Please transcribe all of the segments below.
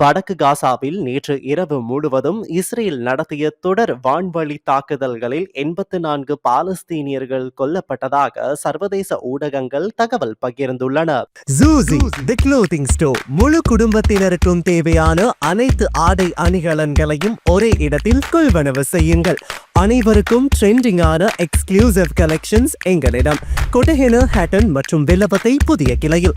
வடக்கு காசாவில் நேற்று இரவு முழுவதும் இஸ்ரேல் நடத்திய தொடர் வான்வழி தாக்குதல்களில் எண்பத்து நான்கு பாலஸ்தீனியர்கள் கொல்லப்பட்டதாக சர்வதேச ஊடகங்கள் தகவல் பகிர்ந்துள்ளன. ஜூசி தி க்ளோத்திங் ஸ்டோர் முழு குடும்பத்தினருக்கும் தேவையான அனைத்து ஆடை அணிகலன்களையும் ஒரே இடத்தில் கொள்வனவு செய்யுங்கள். அனைவருக்கும் ட்ரெண்டிங்கான எக்ஸ்க்ளூசிவ் கலெக்ஷன்ஸ் எங்களிடம். கொட்டஹென ஹேட்டன் மற்றும் வில்லபத்தை புதிய கிளையில்.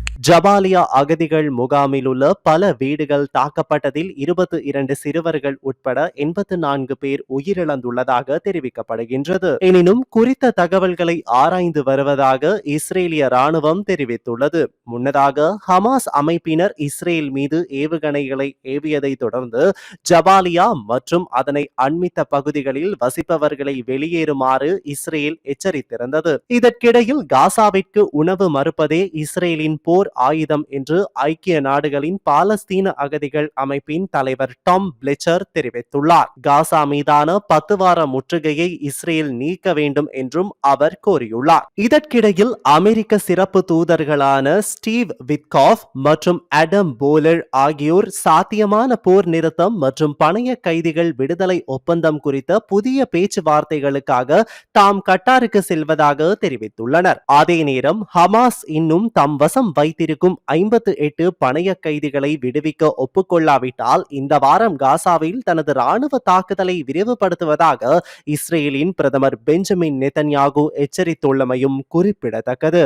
ஜபாலியா அகதிகள் முகாமில் உள்ள பல வீடுகள் தாக்கப்பட்டதில் இருபத்தி இரண்டு சிறுவர்கள் உட்பட எண்பத்து நான்கு பேர் உயிரிழந்துள்ளதாக தெரிவிக்கப்படுகின்றது. எனினும் குறித்த தகவல்களை ஆராய்ந்து வருவதாக இஸ்ரேலிய ராணுவம் தெரிவித்துள்ளது. முன்னதாக ஹமாஸ் அமைப்பினர் இஸ்ரேல் மீது ஏவுகணைகளை ஏவியதை தொடர்ந்து ஜபாலியா மற்றும் அதனை அண்மித்த பகுதிகளில் வசிப்பவர்களை வெளியேறுமாறு இஸ்ரேல் எச்சரித்திருந்தது. இதற்கிடையில் காசாவிற்கு உணவு மறுப்பதே இஸ்ரேலின் போர் ஆயுதம் என்று ஐக்கிய நாடுகளின் பாலஸ்தீன அகதிகள் அமைப்பின் தலைவர் டாம் பிளெச்சர் தெரிவித்துள்ளார். காசா மீதான பத்து வார முற்றுகையை இஸ்ரேல் நீக்க வேண்டும் என்றும் அவர் கோரியுள்ளார். இதற்கிடையில் அமெரிக்க சிறப்பு தூதர்களான ஸ்டீவ் விட்காஃப் மற்றும் அடம் போலர் ஆகியோர் சாத்தியமான போர் நிறுத்தம் மற்றும் பணைய கைதிகள் விடுதலை ஒப்பந்தம் குறித்த புதிய பேச்சுவார்த்தைகளுக்காக தாம் கட்டாருக்கு செல்வதாக தெரிவித்துள்ளனர். அதே நேரம் ஹமாஸ் இன்னும் தம் வசம் வைத்து வைத்திருக்கும் ஐம்பத்து எட்டு பணைய கைதிகளை விடுவிக்க ஒப்புக்கொள்ளாவிட்டால் இந்த வாரம் காசாவில் தனது ராணுவ தாக்குதலை விரிவுபடுத்துவதாக இஸ்ரேலின் பிரதமர் பெஞ்சமின் நெதன்யாகு எச்சரித்துள்ளமையும் குறிப்பிடத்தக்கது.